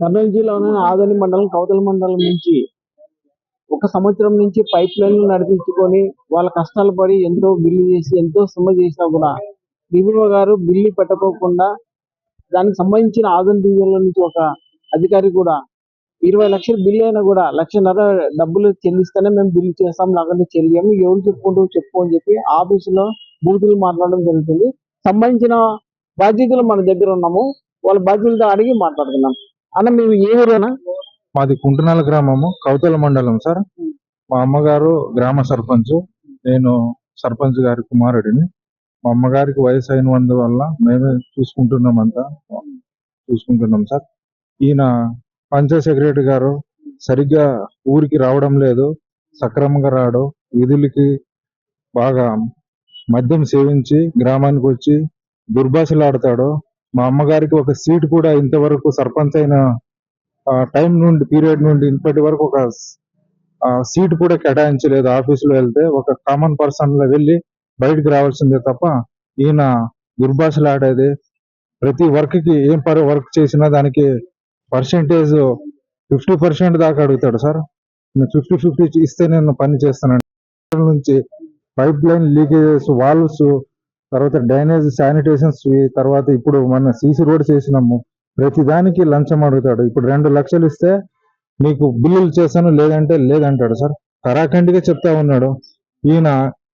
కర్నూలు జిల్లాలోని ఆదోని మండలం కౌతల మండలం నుంచి ఒక సంవత్సరం నుంచి పైప్ లైన్లు నడిపించుకొని వాళ్ళ కష్టాలు పడి ఎంతో బిల్లు చేసి ఎంతో శ్రమ చేసినా కూడా డివిఓ గారు బిల్లు పెట్టకోకుండా దానికి సంబంధించిన ఆదోని డివిజన్లో నుంచి ఒక అధికారి కూడా ఇరవై లక్షల బిల్లు అయినా కూడా లక్షన్నర డబ్బులు చెల్లిస్తేనే మేము బిల్లు చేస్తాం లేకుంటే చెల్లియము ఎవరు చెప్పుకుంటూ చెప్పు అని చెప్పి ఆఫీసులో బూతులు మాట్లాడడం జరుగుతుంది. సంబంధించిన బాధ్యతలు మన దగ్గర ఉన్నాము. వాళ్ళ బాధ్యతలతో అడిగి మాట్లాడుతున్నాం అన్న మేము ఏ ఊరేనా? మాది కుంటనాల గ్రామము కౌతల మండలం సార్. మా అమ్మగారు గ్రామ సర్పంచ్ నేను సర్పంచ్ గారి కుమారుడిని. మా అమ్మగారికి వయసు అయినందువల్ల మేమే చూసుకుంటున్నాం అంతా చూసుకుంటున్నాం సార్. ఈయన పంచాయత్ సెక్రటరీ గారు సరిగ్గా ఊరికి రావడం లేదు సక్రమంగా రాడు. విధులకి బాగా మద్యం సేవించి గ్రామానికి వచ్చి దుర్భాషలాడతాడు. మా అమ్మగారికి ఒక సీట్ కూడా ఇంతవరకు సర్పంచ్ అయిన టైం నుండి పీరియడ్ నుండి ఇప్పటి వరకు ఒక సీట్ కూడా కేటాయించలేదు. ఆఫీసులో వెళ్తే ఒక కామన్ పర్సన్లో వెళ్ళి బయటికి రావాల్సిందే తప్ప ఈయన దుర్భాషలాడేది ప్రతి వర్క్కి ఏం పర్ వర్క్ చేసినా దానికి పర్సెంటేజ్ ఫిఫ్టీ పర్సెంట్ దాకా అడుగుతాడు సార్. నేను ఫిఫ్టీ ఫిఫ్టీ ఇస్తే నేను పని చేస్తాను నుంచి పైప్ లైన్ లీకేజెస్ వాల్వ్స్ తర్వాత డ్రైనేజ్ శానిటేషన్స్ తర్వాత ఇప్పుడు మన సీసీ రోడ్ చేసినాము. ప్రతి దానికి లంచం అడుగుతాడు. ఇప్పుడు రెండు లక్షలు ఇస్తే నీకు బిల్లులు చేశాను లేదంటే లేదంటాడు సార్. కరాఖండిగా చెప్తా ఉన్నాడు. ఈయన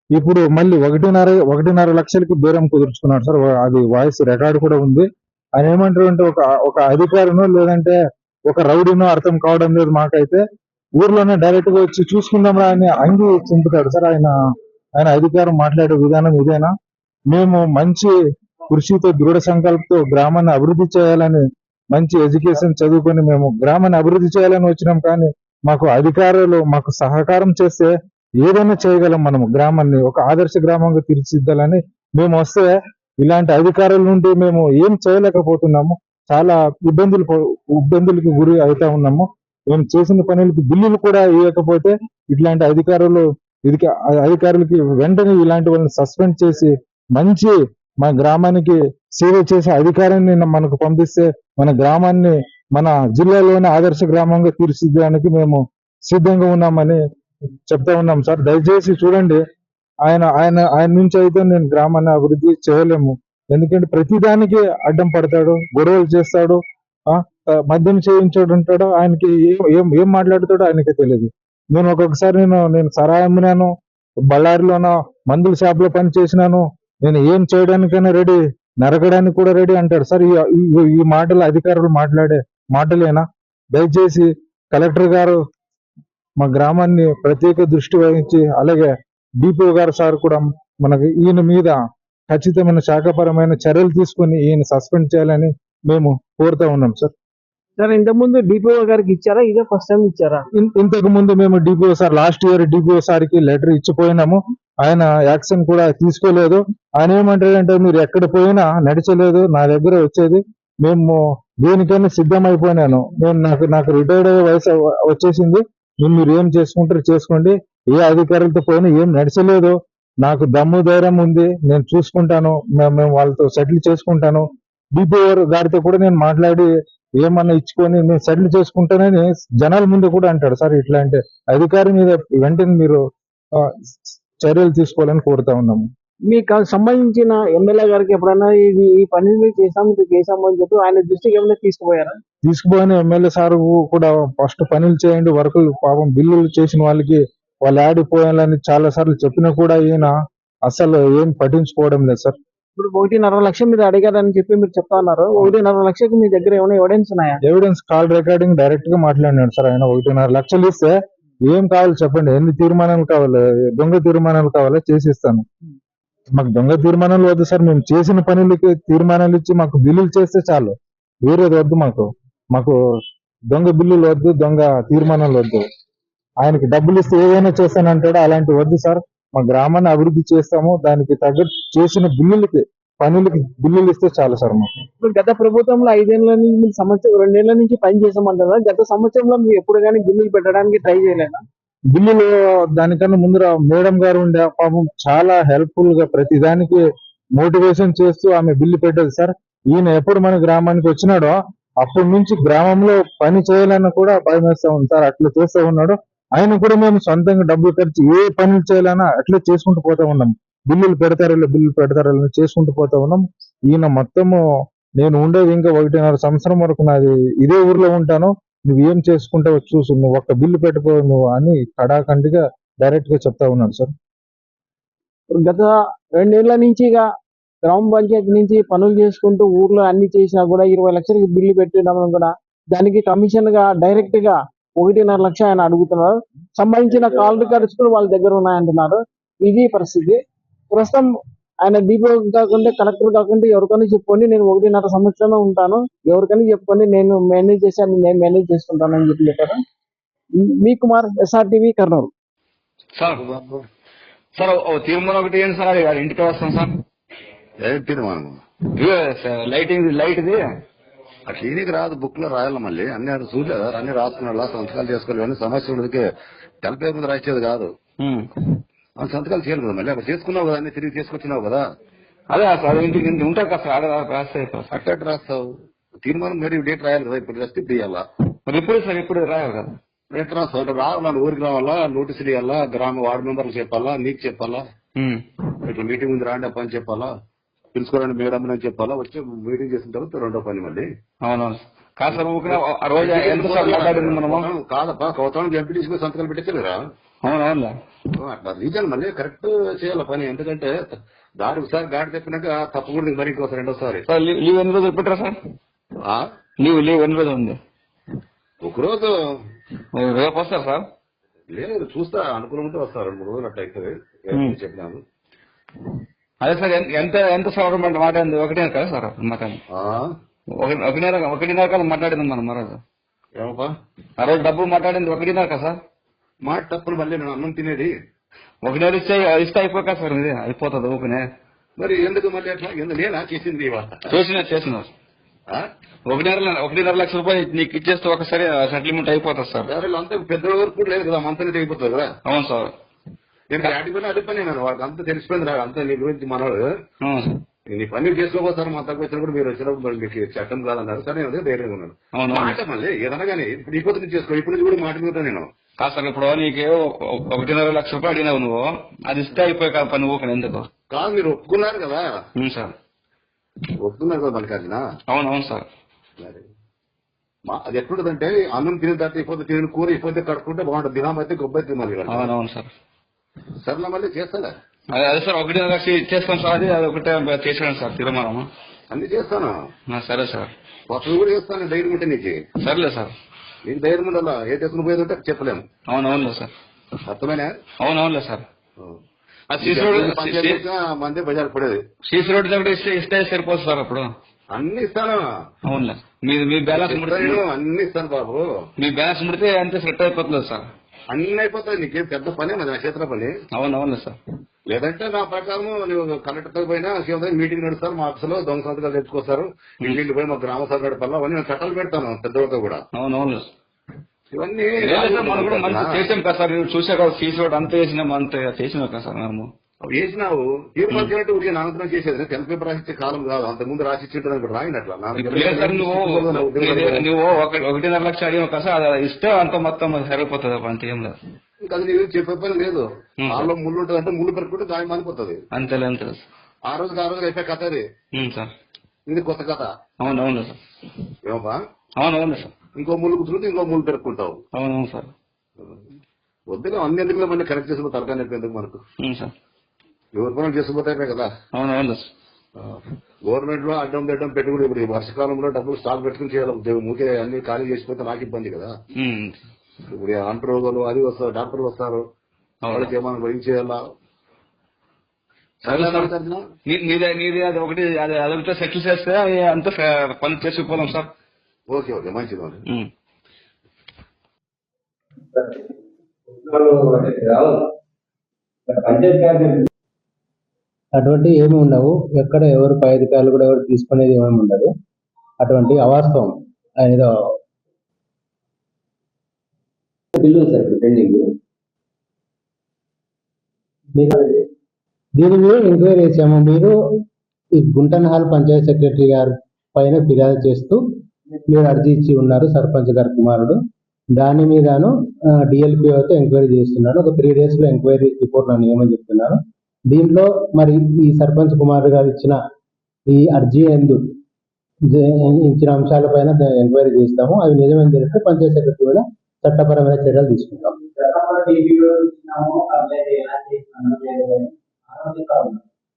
ఇప్పుడు మళ్ళీ ఒకటిన్నర ఒకటిన్నర లక్షలకి బేరం కుదుర్చుకున్నాడు సార్. అది వాయిస్ రికార్డు కూడా ఉంది. ఆయన ఏమంటారు అంటే ఒక ఒక అధికారినో లేదంటే ఒక రౌడీనో అర్థం కావడం లేదు మాకైతే. ఊర్లోనే డైరెక్ట్గా వచ్చి చూసుకుందాం రా అని అంగి చింపుతాడు సార్. ఆయన ఆయన అధికారం మాట్లాడే విధానం ఇదేనా? మేము మంచి కృషితో దృఢ సంకల్పంతో గ్రామాన్ని అభివృద్ధి చేయాలని మంచి ఎడ్యుకేషన్ చదువుకొని మేము గ్రామాన్ని అభివృద్ధి చేయాలని వచ్చినాం. కానీ మాకు అధికారులు మాకు సహకారం చేస్తే ఏదైనా చేయగలం మనము గ్రామాన్ని. ఒక ఆదర్శ గ్రామంగా తీర్చిదిద్దాలని మేము వస్తే ఇలాంటి అధికారుల నుండి మేము ఏం చేయలేకపోతున్నాము. చాలా ఇబ్బందులు ఇబ్బందులకి గురి అవుతా ఉన్నాము. మేము చేసిన పనులకి బిల్లులు కూడా ఇవ్వకపోతే ఇట్లాంటి అధికారులు ఇది అధికారులకి వెంటనే ఇలాంటి వాళ్ళని సస్పెండ్ చేసి మంచి మన గ్రామానికి సేవ చేసే అధికారాన్ని మనకు పంపిస్తే మన గ్రామాన్ని మన జిల్లాలోనే ఆదర్శ గ్రామంగా తీర్చిదిద్దడానికి మేము సిద్ధంగా ఉన్నామని చెప్తా ఉన్నాం సార్. దయచేసి చూడండి ఆయన ఆయన ఆయన నుంచి అయితే నేను గ్రామాన్ని అభివృద్ధి చేయలేము. ఎందుకంటే ప్రతిదానికి అడ్డం పడతాడు గొడవలు చేస్తాడు మద్యం చేయించాడు అంటాడు ఆయనకి ఏం ఏం ఏం మాట్లాడుతాడో ఆయనకి తెలియదు. నేను ఒక్కొక్కసారి నేను నేను సరా అమ్మినాను బళ్ళారిలోనో మందుల షాప్లో పని చేసినాను నేను ఏం చేయడానికైనా రెడీ నరకడానికి కూడా రెడీ అంటాడు. సార్ ఈ మాటలు అధికారులు మాట్లాడే మాటలేనా? దయచేసి కలెక్టర్ గారు మా గ్రామాన్ని ప్రత్యేక దృష్టి వహించి అలాగే డిపిఓ గారు సార్ కూడా మనకి ఈయన మీద ఖచ్చితమైన శాఖపరమైన చర్యలు తీసుకొని ఈయన సస్పెండ్ చేయాలని మేము కోరుతా ఉన్నాం సార్. సార్ ఇంతకుముందు డిపిఓ గారికి ఇచ్చారా? ఇదే ఫస్ట్ టైం ఇచ్చారా? ఇంతకు ముందు మేము DPO sir last year DPO సార్కి లెటర్ ఇచ్చిపోయినాము. ఆయన యాక్షన్ కూడా తీసుకోలేదు. ఆయన ఏమంటాడంటే మీరు ఎక్కడ పోయినా నడిచలేదు నా దగ్గర వచ్చేది. మేము దేనికైనా సిద్ధం అయిపోయినాను నేను నాకు నాకు రిటైర్డ్ అయ్యే వయసు వచ్చేసింది. మీరు మీరు ఏం చేసుకుంటారు చేసుకోండి. ఏ అధికారులతో పోయినా ఏం నడిచలేదు. నాకు దమ్ము ధైర్యం ఉంది. నేను చూసుకుంటాను. మేము వాళ్ళతో సెటిల్ చేసుకుంటాను. డిపిఓ గారితో కూడా నేను మాట్లాడి ఏమన్నా ఇచ్చుకొని నేను సెటిల్ చేసుకుంటానని జనాల ముందు కూడా అంటాడు. సార్ ఇట్లా అంటే అధికారి మీద వెంటనే మీరు చర్యలు తీసుకోవాలని కోరుతా ఉన్నాము. మీకు సంబంధించిన ఎమ్మెల్యే గారికి ఎప్పుడైనా ఇది ఈ పని మీరు చేసాము ఇది చేసాము అని చెప్పి ఆయన దృష్టికి ఏమైనా తీసుకుపోయారా? తీసుకుపోయిన ఎమ్మెల్యే సార్ కూడా ఫస్ట్ పనులు చేయండి వర్కులు పాపం బిల్లులు చేసిన వాళ్ళకి వాళ్ళు ఆడిపోయాలని చాలా సార్లు చెప్పినా కూడా ఈయన అసలు ఏం పట్టించుకోవడం లేదు సార్. ఇప్పుడు ఒకటిన్నర లక్ష మీరు అడిగారని చెప్పి మీరు చెప్తా ఉన్నారు. ఒకటిన్నర లక్షకి మీ దగ్గర ఏమైనా ఎవిడెన్స్ ఉన్నాయా? ఎవిడెన్స్ కాల్ రికార్డింగ్ డైరెక్ట్గా మాట్లాడినాడు సార్ ఆయన. ఒకటిన్నర లక్షలు ఇస్తే ఏం కావాలి చెప్పండి? ఎన్ని తీర్మానాలు కావాలి? దొంగ తీర్మానాలు కావాలో? చేసిస్తాను. మాకు దొంగ తీర్మానాలు వద్దు సార్. మేము చేసిన పనులకి తీర్మానాలు ఇచ్చి మాకు బిల్లులు చేస్తే చాలు. వేరేది వద్దు మాకు. మాకు దొంగ బిల్లులు వద్దు దొంగ తీర్మానాలు వద్దు. ఆయనకి డబ్బులు ఇస్తే ఏదైనా చేస్తానంటాడో. అలాంటి వద్దు సార్. మా గ్రామాన్ని అభివృద్ధి చేస్తాము. దానికి తగ్గట్టు చేసిన బిల్లులకి పనులకి బిల్లులు ఇస్తే చాలు సార్ మాకు. ఇప్పుడు గత ప్రభుత్వంలో ఐదేళ్ళ నుంచి సంవత్సరం రెండేళ్ళ నుంచి పని చేసామంటారా గత సంవత్సరంలో మీరు ఎప్పుడు కానీ బిల్లులు పెట్టడానికి ట్రై చేయలేదా? బిల్లులు దానికన్నా ముందర మేడం గారు ఉండే పాపం చాలా హెల్ప్ఫుల్గా ప్రతి దానికి మోటివేషన్ చేస్తూ ఆమె బిల్లు పెట్టేది సార్. ఈయన ఎప్పుడు మన గ్రామానికి వచ్చినాడో అప్పటి నుంచి గ్రామంలో పని చేయాలన్నా కూడా భయం వేస్తా ఉంది సార్. అట్లా చేస్తూ ఉన్నాడు. ఆయన కూడా మేము సొంతంగా డబ్బులు ఖర్చు ఏ పనులు చేయాలన్నా అట్లా చేసుకుంటూ పోతా ఉన్నాం. బిల్లులు పెడతారు బిల్లులు పెడతారు చేసుకుంటూ పోతా ఉన్నాం. ఈయన మొత్తము నేను ఉండేది ఇంకా ఒకటిన్నర సంవత్సరం వరకు నాది ఇదే ఊర్లో ఉంటాను. నువ్వు ఏం చేసుకుంటావో చూసు. నువ్వు ఒక్క బిల్లు పెట్టుకో నువ్వు అని కడాఖండిగా డైరెక్ట్గా చెప్తా ఉన్నాడు సార్. గత రెండేళ్ళ నుంచి ఇక గ్రామ పంచాయతీ నుంచి పనులు చేసుకుంటూ ఊర్లో అన్ని చేసినా కూడా ఇరవై లక్షలకి బిల్లు పెట్టడం కూడా దానికి కమిషన్గా డైరెక్ట్గా ఒకటిన్నర లక్ష ఆయన అడుగుతున్నారు. సంబంధించిన కాల్ రికార్డ్స్ కూడా వాళ్ళ దగ్గర ఉన్నాయంటున్నారు. ఇది పరిస్థితి. ప్రస్తుతం ఆయన డిపో కాకుండా కలెక్టర్ కాకుండా ఎవరికైనా చెప్పుకోండి నేను ఒకటిన్నర సంవత్సరమే ఉంటాను. ఎవరికైనా చెప్పుకోండి నేను మేనేజ్ చేశాను నేను మేనేజ్ చేసుకుంటానని చెప్పి చెప్పారు. మీ Kumar SRTV Kurnool. Sir sir ఓ తీర్మానం ఒకటి ఏంటి సార్ అది ఇంటికి వస్తాం సార్. ఏం తీర్మానం? ఇవే సార్ లైటింగ్ లైట్ ఇది ఆ క్లినిక్ రాదు బుక్లో రాయాలి మళ్ళీ. అన్ని ఆడ చూడలేదు అన్ని రాసుకున్నా సంతకాలు చేసుకోవాలి. ఇవన్నీ సమస్య ఉండదుకే తెలపే ముందు రాసేది కాదు. ఆ సంతకాలు చేయాలి కదా మళ్ళీ. అక్కడ చేసుకున్నావు కదా తిరిగి తీసుకొచ్చినావు కదా. అదే సార్ ఇంటికి ఇంటికి ఉంటారు కదా సార్ ఆడ రాస్తే అట్ట రాస్తావు? తీర్మానం మరి డేట్ రాయాలి కదా ఇప్పుడు రాస్తే ఇప్పుడు ఇవ్వాలా మరి ఇప్పుడు సార్ ఇప్పుడు రాయాలి కదా? డేట్ రాస్తావు రావాలి ఊరికి రావాలా నోటీసులు ఇవ్వాలా గ్రామ వార్డు మెంబర్లు చెప్పాలా నీకు చెప్పాలా. ఇట్లా మీటింగ్ ఉంది రాండి అప్ప అని చెప్పాలా? పిలుచుకోరండి మేడం అని చెప్పాలా? వచ్చి మీటింగ్ చేసిన తర్వాత రెండో పని మళ్ళీ. అవునవును కాదు సార్ కాదప్పా ఎంపీటీసీ మీద సంతకాలు పెట్టేసారా అవునవునులే రీజన్ మళ్ళీ కరెక్ట్ చేయాలి పని. ఎందుకంటే దారి ఒకసారి గాడి తెప్పినాక తప్పకూడదు మరి ఇంకోసారి రెండోసారి. సార్ లీవ్ ఎన్ని రోజులు పెట్టరా సార్? ఆ? లీవ్ లీవ్ ఎన్ని రోజులు ఉంది? ఒకరోజు. రేపు వస్తారు సార్? లేదు చూస్తా. అనుకూలం ఉంటే వస్తారు రెండు మూడు రోజులు అట్లా అవుతుంది. చెప్పినాను. అదే సార్ ఎంత- ఎంత సార్ మాట్లాడింది? ఒకటే కదా సార్ మాట్లాడింది. ఆ? ఒక- ఒకటిన్నర ఒకటిన్నర కాలం మాట్లాడింది మనం మరోజు ఏమప్పా ఆ రోజు డబ్బు మాట్లాడింది ఒకటిన్నర కదా సార్. మాట తప్పులు మళ్ళీ నేను అన్నం తినేది. ఒకటిన్నర ఇస్తే ఇస్తే అయిపోక సార్ ఇది అయిపోతుంది ఊపినే. మరి ఎందుకు మళ్ళీ అట్లా? ఎందుకు నేనా చేసింది చేసిన చేసిన? ఒకటిన్నర ఒకటిన్నర లక్ష రూపాయలు నీకు ఇచ్చేస్తే ఒకసారి సెటిల్మెంట్ అయిపోతుంది సార్. అంతా పెద్ద వరకు లేదు కదా మంతనే తెగిపోతుంది కదా. అవును సార్. నేను ఆడికి పోయినా అదే పని నేను వాళ్ళకి అంతా తెలిసిపోయింది నాకు అంతా నీ గురించి మనవాడు. అవును సార్ నీ పని చేసుకోబోతారు మా తక్కువ వచ్చినప్పుడు మీరు వచ్చినప్పుడు మీకు చట్టం కాదన్నారు. సరే అదే ధైర్యంగా ఉన్నాను. మాట మళ్ళీ ఏదన్నా కానీ ఇప్పుడు పొద్దు నుంచి చేసుకో ఇప్పుడు నుంచి కూడా మాట్లాడుతా నేను. కాదు సార్ ఇప్పుడు నీకు ఒక- ఒకటిన్నర లక్ష రూపాయలు అడిగినావు నువ్వు. అది ఇస్తే అయిపోయి కదా పని ఊపిన ఎందుకు? కాదు మీరు ఒప్పుకున్నారు కదా. సార్. ఒప్పుకున్నారు కదా మల్లికార్జున అవును అవును సార్. అది ఎట్లుంటదంటే అన్నం తిని దాటి అయిపోతే తిని కూర అయిపోతే కడుక్కుంటే బాగుంటుంది. దినం అయితే గొప్ప అయితే మళ్ళీ అవును అవును సార్. సరేనా మళ్ళీ? చేస్తాను అదే అదే సార్ ఒకటిన్నర లక్ష ఇచ్చేస్తాం సార్ అది అది ఒకటే చేసాను సార్ తీర్మానం అన్ని చేస్తాను. సరే సార్. కొత్తవి కూడా చేస్తాను ధైర్యం ఉంటే నీకు. సర్లే సార్. నీకు ధైర్యం ఉండాలా ఏ చేసుకుని పోయేది ఉంటే చెప్పలేము. అవును అవునులే సార్. అర్థమైనా? అవును అవునులే సార్. సీసీ రోడ్ మందే బజార్ పడేది. సీసీ రోడ్ దగ్గర ఇస్తే ఇస్తే సరిపోతుంది సార్ అప్పుడు. అన్ని ఇస్తాను. అవునులే. మీ మీ బ్యాలెన్స్ అన్ని ఇస్తాను బాబు. మీ బ్యాలెన్స్ ముడితే అంతే సెట్ అయిపోతుంది సార్. అన్ని అయిపోతాయి నీకేం పెద్ద పని మరి నా చేతిలో పని? అవును అవునులే సార్. లేదంటే నా ప్రకారం నువ్వు కలెక్టర్ పోయినా సీఎం మీటింగ్ నడుస్తారు మా ఆఫీసులో దొంగ సంతకాలు తెచ్చుకొస్తారు ఇంటింటి పోయి మా గ్రామ సభ నడపాలా అవన్నీ నేను చట్టాలు పెడతాను పెద్దవాళ్ళతో కూడా. అవును అవును ఇవన్నీ మనం చేసాం కదా సార్ చూసా కదా రోడ్ అంతా వేసినాం అంత చేసినాం కదా సార్ మనము. అవి వేసినావు. తీర్మానం చేయనట్టు ఊరికే నామకరణం చేసేది. తెల్ల పేపర్ రాసిచ్చే కాలం కాదు. అంతకుముందు రాసిచ్చింటే ఇప్పుడు రాయినట్లా నువ్వు ఒకటిన్నర లక్ష సార్ అది ఇస్తే అంత మొత్తం సరిపోతుంది అంత ఏం లేదు. ఇంకా అది చెప్పే పని లేదు. వాళ్ళలో ముళ్ళు ఉంటుంది అంటే ముళ్ళు పెట్టుకుంటే గాయం మానిపోతుంది. అంతేలే అంతే ఆ రోజుకి ఆ రోజు అయిపోయే కథ అది. ఇది కొత్త కథ. అవును అవును సార్. ఏమప్పా అవును అవును సార్. ఇంకో ముళ్ళు కుదురుతుంది ఇంకో ముళ్ళు పెట్టుకుంటావు అవును అవును సార్. వద్దుగా అన్ని ఎందుకు మళ్ళీ కరెక్ట్ చేసుకుని తరకాని ఎందుకు మనకు? సార్. ఎవరి పనులు చేసుకుపోతాయి కదా. అవును అవును సార్. గవర్నమెంట్లో అడ్డం తిడ్డం పెట్టుకుని ఇప్పుడు ఈ వర్షకాలంలో డబ్బులు స్టాక్ పెట్టుకుని చేయాలి. ఉద్యోగం ఊరికే అన్ని ఖాళీ చేసిపోతే నాకు ఇబ్బంది కదా. ఇప్పుడు ఈ అంటు రోగులు అది వస్తారు. డాక్టర్లు వస్తారు వాళ్ళకి ఏమైనా భయం చేయాలా నీదే నీది అది ఒకటి అది అదొకటి సెటిల్ చేస్తే అంతా పని చేసుకుపోదాం సార్. ఓకే ఓకే మంచిది మరి. ఉం. అటువంటి ఏమి ఉండవు. ఎక్కడ ఎవరు పై అధికారులు కూడా ఎవరు తీసుకునేది ఏమి ఉండదు. అటువంటి అవాస్తవం. ఏదో బిల్లు సార్ పెండింగ్ దీని మీద ఎంక్వైరీ చేసాము మీరు ఈ గుంటనహాల్ పంచాయత్ సెక్రటరీ గారి పైన ఫిర్యాదు చేస్తూ మీరు అర్జీ ఇచ్చి ఉన్నారు సర్పంచ్ గారి కుమారుడు. దాని మీదను డిఎల్పిఓతో ఎంక్వైరీ చేస్తున్నాను ఒక త్రీ డేస్లో ఎంక్వైరీ రిపోర్ట్ నన్ను ఏమని చెప్తున్నాను. దీంట్లో మరి ఈ సర్పంచ్ కుమారుడు గారు ఇచ్చిన ఈ అర్జీ ఎందు ఇచ్చిన అంశాలపైన ఎంక్వైరీ చేస్తాము. అవి నిజమని తెలిస్తే పంచాయత్ సెక్రటరీ కూడా చట్టపరమైన చర్యలు తీసుకుంటాం.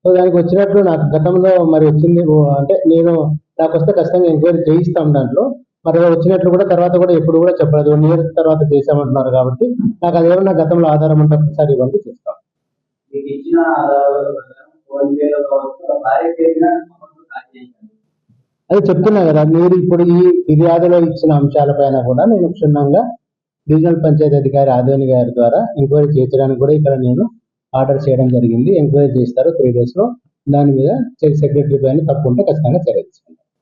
సో దానికి వచ్చినట్లు నాకు గతంలో మరి వచ్చింది అంటే నేను నాకు వస్తే ఖచ్చితంగా ఎంక్వైరీ చేయిస్తాం దాంట్లో. మరి వచ్చినట్లు కూడా తర్వాత కూడా ఎప్పుడు కూడా చెప్పలేదు. వన్ ఇయర్ తర్వాత చేసామంటున్నారు కాబట్టి నాకు అదేమన్నా గతంలో ఆధారం ఉంటే ఒకసారి ఇవ్వండి చేస్తాం. మీకు ఇచ్చిన ఆధారాల ప్రకారం ఫోన్ పేలో కావచ్చు భార్య అది చెప్తున్నా కదా మీరు ఇప్పుడు ఈ ఫిర్యాదులో ఇచ్చిన అంశాలపైన కూడా నేను క్షుణ్ణంగా రీజనల్ పంచాయతీ అధికారి ఆదోని గారి ద్వారా ఎంక్వైరీ చేయించడానికి కూడా ఇక్కడ నేను ఆర్డర్ చేయడం జరిగింది. ఎంక్వైరీ చేస్తారు త్రీ డేస్లో. దాని మీద సెక్రటరీ పైన తప్పు ఉంటే ఖచ్చితంగా చర్య